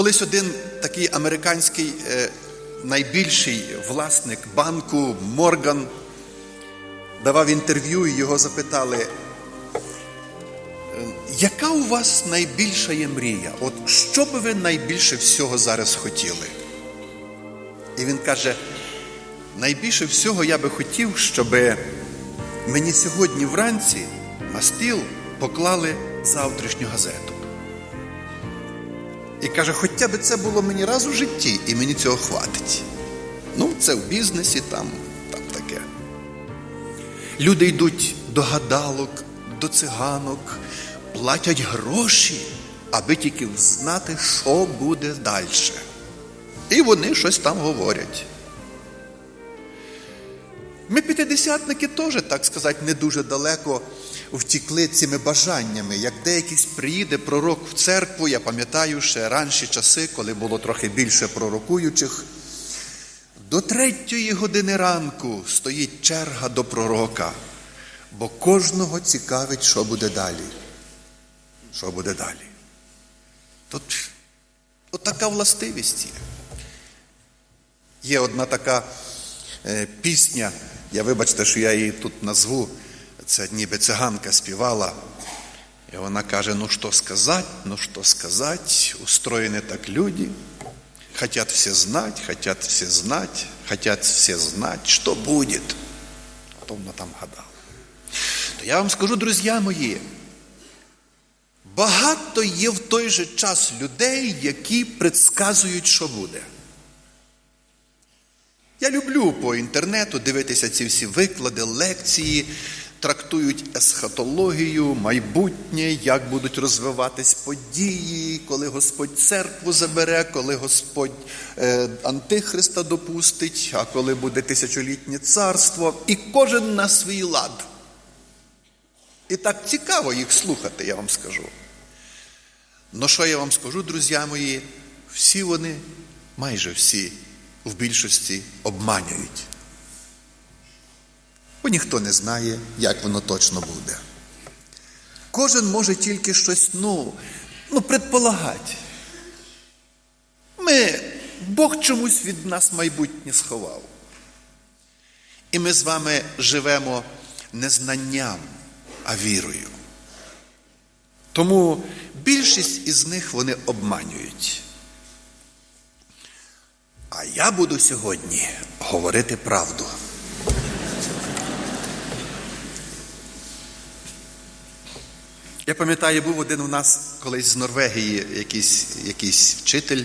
Колись один такий американський е, найбільший власник банку Морган давав інтерв'ю і його запитали, «Е, яка у вас найбільша є мрія? От що би ви найбільше всього зараз хотіли? І він каже: найбільше всього я би хотів, щоб мені сьогодні вранці на стіл поклали завтрашню газету. І каже, хоча б це було мені раз у житті, і мені цього хватить. Ну, це в бізнесі, там, там таке. Люди йдуть до гадалок, до циганок, платять гроші, аби тільки знати, що буде далі. І вони щось там говорять. Ми п'ятидесятники теж, так сказати, не дуже далеко втікли цими бажаннями. Як деякийсь приїде пророк в церкву, я пам'ятаю ще ранші часи, коли було трохи більше пророкуючих. До третьої години ранку стоїть черга до пророка, бо кожного цікавить, що буде далі. Що буде далі? Тут от така властивість є. Є одна така е, пісня, я вибачте, що я її тут назву, це ніби циганка співала. І вона каже: ну що сказати, ну що сказати, устроєні так люди, хотят все знать, хотят все знать, хотят все знать, что будет. А то вона там гадала. То я вам скажу, друзі мої, багато є в той же час людей, які предсказують, що буде. Я люблю по інтернету дивитися ці всі виклади, лекції, трактують есхатологію, майбутнє, як будуть розвиватись події, коли Господь церкву забере, коли Господь е, Антихриста допустить, а коли буде тисячолітнє царство, і кожен на свій лад. І так цікаво їх слухати, я вам скажу. Ну що я вам скажу, друзі мої, всі вони, майже всі, в більшості обманюють. Бо ніхто не знає, як воно точно буде. Кожен може тільки щось, ну, ну, предполагати. Ми, Бог чомусь від нас майбутнє сховав. І ми з вами живемо не знанням, а вірою. Тому більшість із них вони обманюють. А я буду сьогодні говорити правду. Я пам'ятаю, був один у нас колись з Норвегії якийсь, якийсь вчитель,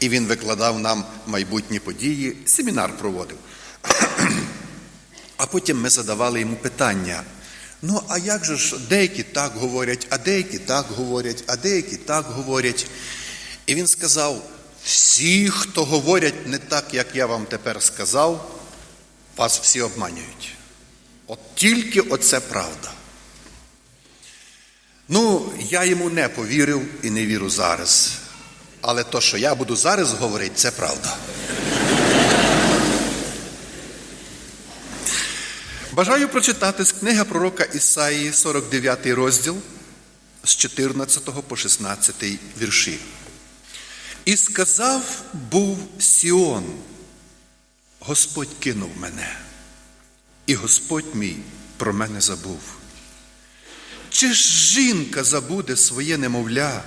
і він викладав нам майбутні події, семінар проводив. А потім ми задавали йому питання. Ну, а як же ж деякі так говорять, а деякі так говорять, а деякі так говорять. І він сказав: всі, хто говорять не так, як я вам тепер сказав, вас всі обманюють. От тільки оце правда. Ну, я йому не повірив і не вірю зараз. Але то, що я буду зараз говорити, це правда. Бажаю прочитати з книги пророка Ісаїї, 49 розділ з 14 по 16 вірші. І сказав був Сіон, Господь кинув мене, і Господь мій про мене забув. Чи ж жінка забуде своє немовля,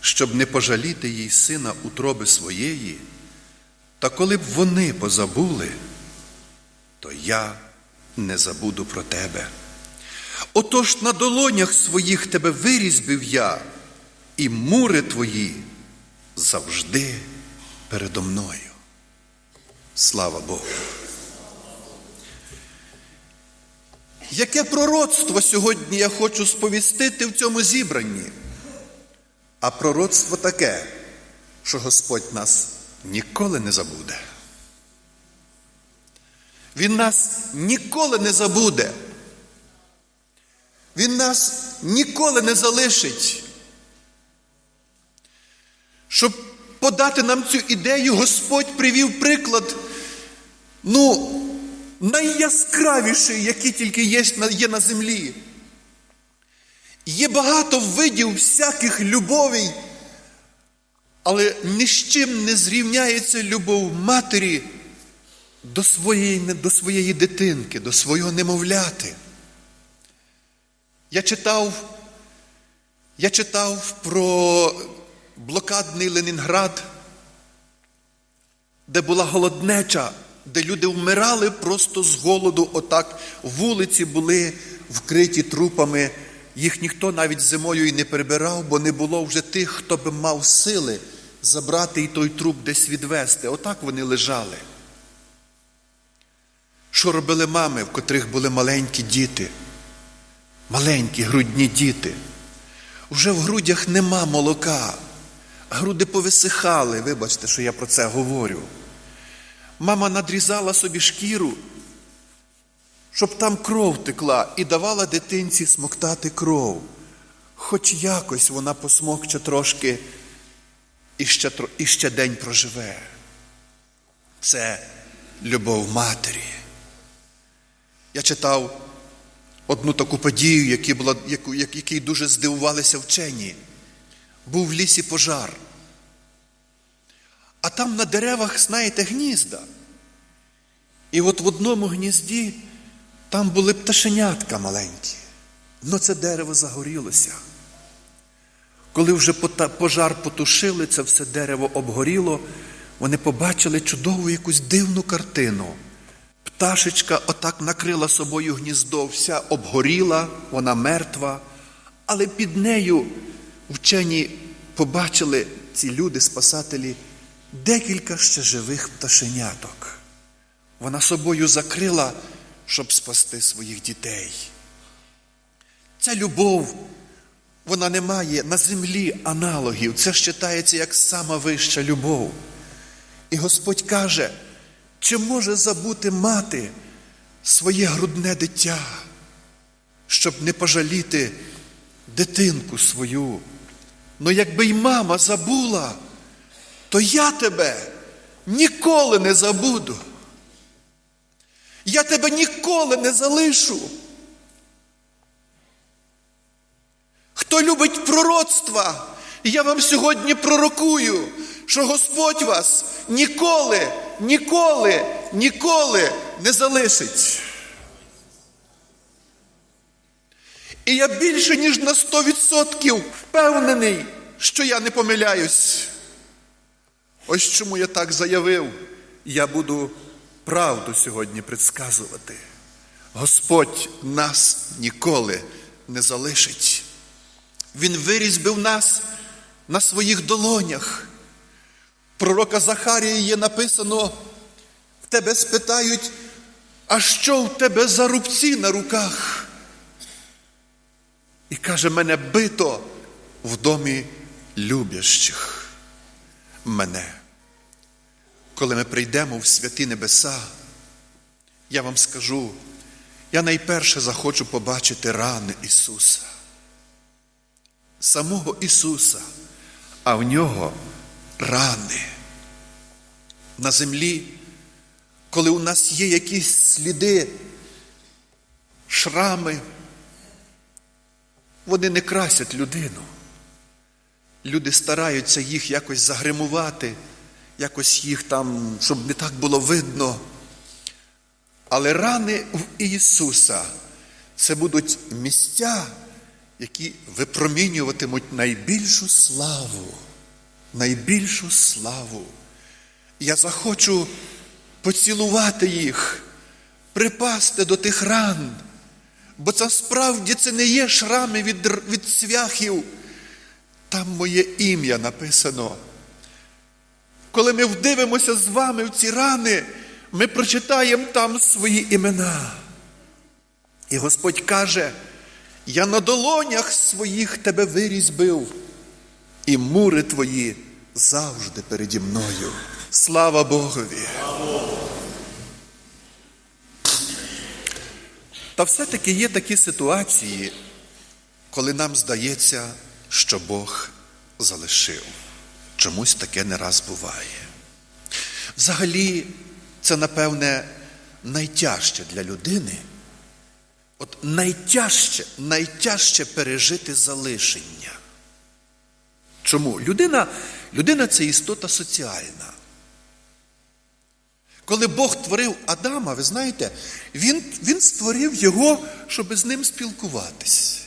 щоб не пожаліти їй сина утроби своєї? Та коли б вони позабули, то я не забуду про тебе. Отож на долонях своїх тебе вирізбив я, і мури твої завжди передо мною. Слава Богу. Яке пророцтво сьогодні я хочу сповістити в цьому зібранні? А пророцтво таке, що Господь нас ніколи не забуде. Він нас ніколи не забуде. Він нас ніколи не залишить. Щоб подати нам цю ідею, Господь привів приклад, ну, найяскравіший, який тільки є є на землі. Є багато видів всяких любовей, але ні з чим не зрівняється любов матері до своєї, до своєї дитинки, до свого немовляти. Я читав, я читав про блокадний Ленінград, де була голоднеча, де люди вмирали просто з голоду, отак вулиці були вкриті трупами. Їх ніхто навіть зимою і не прибирав, бо не було вже тих, хто би мав сили забрати і той труп десь відвести. Отак вони лежали. Що робили мами, в котрих були маленькі діти? Маленькі грудні діти. Вже в грудях нема молока. Груди повисихали, вибачте, що я про це говорю. Мама надрізала собі шкіру, щоб там кров текла, і давала дитинці смоктати кров. Хоч якось вона посмокче трошки і ще, і ще день проживе. Це любов матері. Я читав одну таку подію, яку, якій дуже здивувалися вчені. Був в лісі пожар. А там на деревах, знаєте, гнізда. І от в одному гнізді там були пташенятка маленькі. Но це дерево загорілося. Коли вже пожар потушили, це все дерево обгоріло, вони побачили чудову якусь дивну картину. Пташечка отак накрила собою гніздо, вся обгоріла, вона мертва, але під нею вчені побачили ці люди, спасателі, декілька ще живих пташеняток. Вона собою закрила, щоб спасти своїх дітей. Ця любов, вона не має на землі аналогів. Це вважається як сама вища любов. І Господь каже, чи може забути мати своє грудне дитя, щоб не пожаліти дитинку свою? Ну якби й мама забула, то я тебе ніколи не забуду. Я тебе ніколи не залишу. Хто любить пророцтва, я вам сьогодні пророкую, що Господь вас ніколи, ніколи, ніколи не залишить. І я більше, ніж на 100% впевнений, що я не помиляюсь. Ось чому я так заявив, я буду правду сьогодні предсказувати. Господь нас ніколи не залишить. Він вирізбив нас на своїх долонях. Пророка Захарія є написано, в тебе спитають, а що в тебе за рубці на руках? І каже, мене бито в домі любящих мене. Коли ми прийдемо в святі небеса, я вам скажу, я найперше захочу побачити рани Ісуса, самого Ісуса, а в нього рани. На землі, коли у нас є якісь сліди, шрами, вони не красять людину. Люди стараються їх якось загримувати, якось їх там, щоб не так було видно. Але рани в Ісуса це будуть місця, які випромінюватимуть найбільшу славу, найбільшу славу. Я захочу поцілувати їх, припасти до тих ран, бо це справді це не є шрами від, від цвяхів. Там моє ім'я написано. Коли ми вдивимося з вами в ці рани, ми прочитаємо там свої імена. І Господь каже, я на долонях своїх тебе вирізбив, і мури твої завжди переді мною. Слава Богові! Та все-таки є такі ситуації, коли нам здається, що Бог залишив. Чомусь таке не раз буває. Взагалі, це, напевне, найтяжче для людини. От найтяжче, найтяжче пережити залишення. Чому? Людина, людина це істота соціальна. Коли Бог творив Адама, ви знаєте, Він, він створив його, щоб з ним спілкуватись.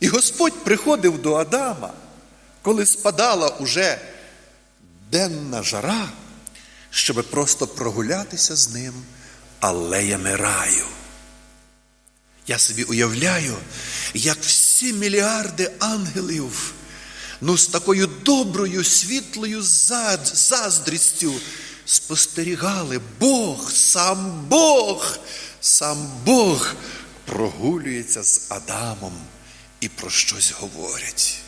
І Господь приходив до Адама, коли спадала уже денна жара, щоб просто прогулятися з ним алеями раю. Я собі уявляю, як всі мільярди ангелів, ну з такою доброю, світлою заздрістю спостерігали Бог, сам Бог, сам Бог прогулюється з Адамом і про щось говорять.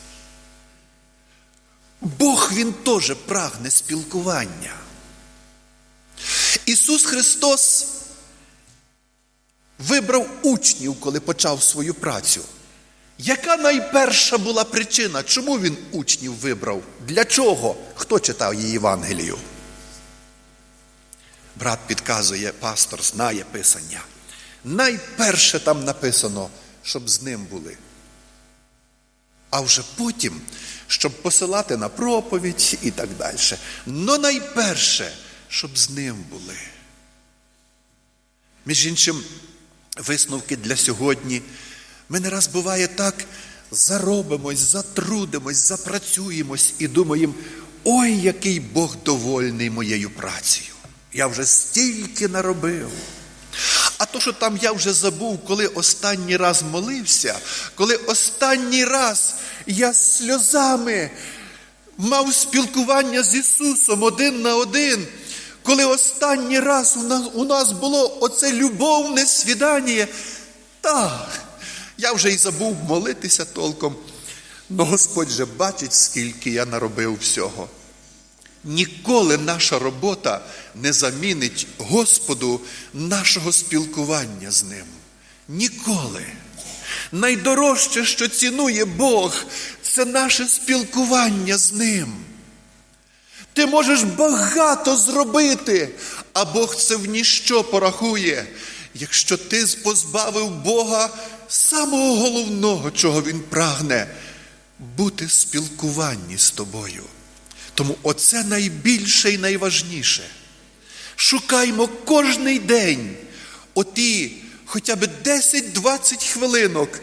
Бог він теж прагне спілкування. Ісус Христос вибрав учнів, коли почав свою працю. Яка найперша була причина, чому він учнів вибрав? Для чого? Хто читав її Євангелію? Брат підказує, пастор знає Писання. Найперше там написано, щоб з ним були. А вже потім, щоб посилати на проповідь і так далі. Но найперше, щоб з ним були. Між іншим, висновки для сьогодні. Ми не раз буває так, заробимось, затрудимось, запрацюємось і думаємо, ой, який Бог довольний моєю працею. Я вже стільки наробив. А то, що там я вже забув, коли останній раз молився, коли останній раз я сльозами мав спілкування з Ісусом один на один, коли останній раз у нас, у нас було оце любовне свідання, так, я вже і забув молитися толком, але Господь же бачить, скільки я наробив всього. Ніколи наша робота не замінить Господу нашого спілкування з Ним. Ніколи. Найдорожче, що цінує Бог, це наше спілкування з Ним. Ти можеш багато зробити, а Бог це в ніщо порахує, якщо ти позбавив Бога самого головного, чого Він прагне бути в спілкуванні з тобою. Тому оце найбільше і найважніше. Шукаймо кожний день оті хоча б 10-20 хвилинок,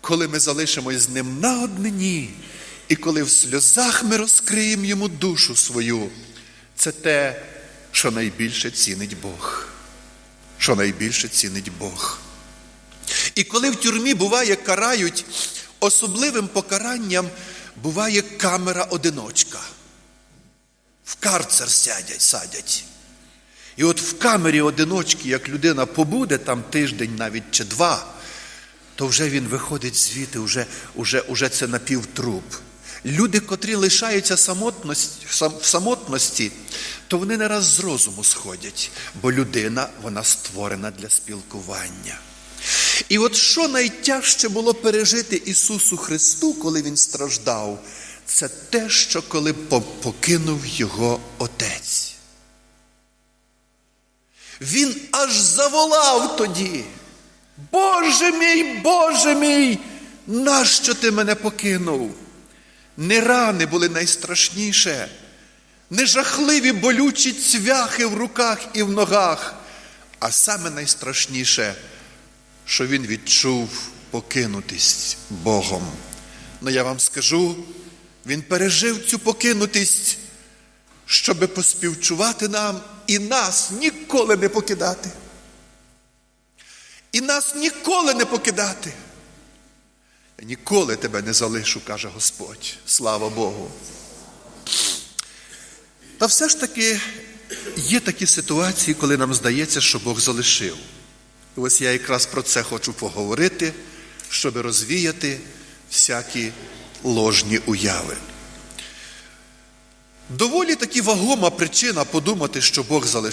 коли ми залишимось з ним на однині, і коли в сльозах ми розкриємо йому душу свою. Це те, що найбільше цінить Бог. Що найбільше цінить Бог. І коли в тюрмі буває карають, особливим покаранням буває камера одиночка. В карцер сядять, садять. І от в камері одиночки, як людина побуде там тиждень навіть чи два, то вже він виходить звідти, вже, вже, вже це напівтруп. Люди, котрі лишаються самотності, в самотності, то вони не раз з розуму сходять, бо людина вона створена для спілкування. І от що найтяжче було пережити Ісусу Христу, коли Він страждав, це те, що коли покинув Його Отець. Він аж заволав тоді. Боже мій, Боже мій, нащо ти мене покинув? Не рани були найстрашніше, не жахливі болючі цвяхи в руках і в ногах, а саме найстрашніше, що він відчув покинутість Богом. Ну я вам скажу, він пережив цю покинутість, щоби поспівчувати нам і нас ніколи не покидати. І нас ніколи не покидати. Я ніколи тебе не залишу, каже Господь. Слава Богу. Та все ж таки є такі ситуації, коли нам здається, що Бог залишив. І ось я якраз про це хочу поговорити, щоб розвіяти всякі ложні уяви. Доволі таки вагома причина подумати, що Бог залишив.